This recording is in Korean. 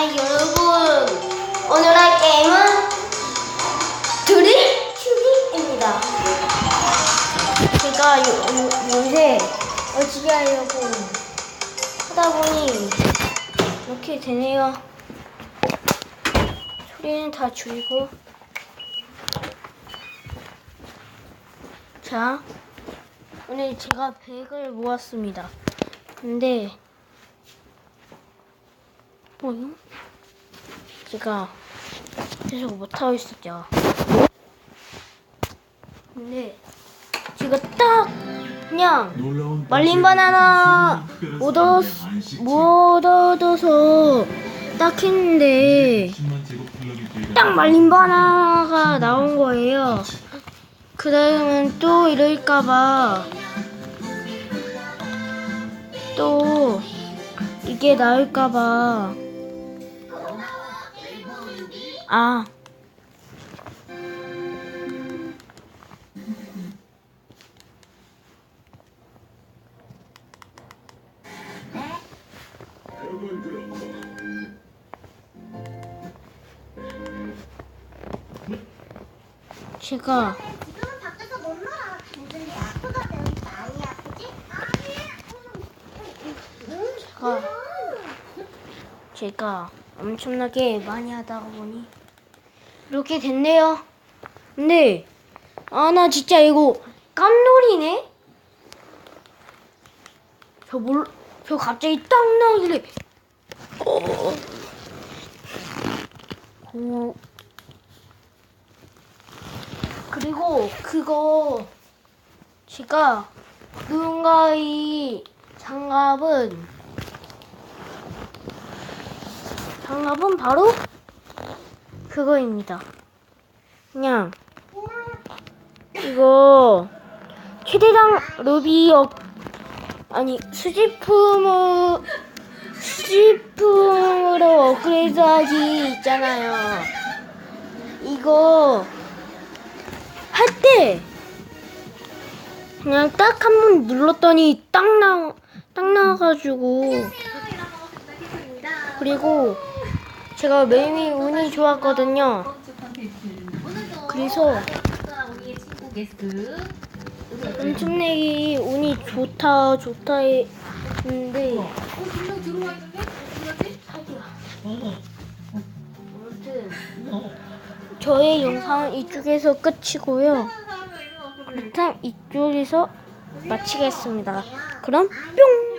아 여러분 오늘 할 게임은 드립큐기입니다. 제가 요, 요, 요새 어찌게 하려고 하다 보니 이렇게 되네요. 소리는 다 줄이고 자 오늘 제가 100을 모았습니다. 근데 뭐요? 제가 계속 못하고 있었죠. 근데 제가 딱 그냥 말린 바나나 못 얻, 못 얻어서 딱 했는데 딱 말린 바나나가 나온 거예요. 그 다음은 또 이럴까봐 또 이게 나올까봐 아 제가? 제가 제가 엄청나게 많이 하다 보니 이렇게 됐네요. 근데 아나 진짜 이거 깜놀이네. 저 몰, 저 갑자기 딱 나오길래 어. 어. 그리고 그거 제가 누군가의 장갑은 장갑은 바로 그거입니다. 그냥 이거 최대장 루비 업 아니 수집품을 수집품으로 업그레이드하기 있잖아요. 이거 할 때 그냥 딱 한 번 눌렀더니 딱 나, 딱 나와가지고 그리고 제가 매일매일 운이 좋았거든요. 그래서 엄청나게 운이 좋다 좋다 했는데 저의 영상은 이쪽에서 끝이고요. 일단 이쪽에서 마치겠습니다. 그럼 뿅!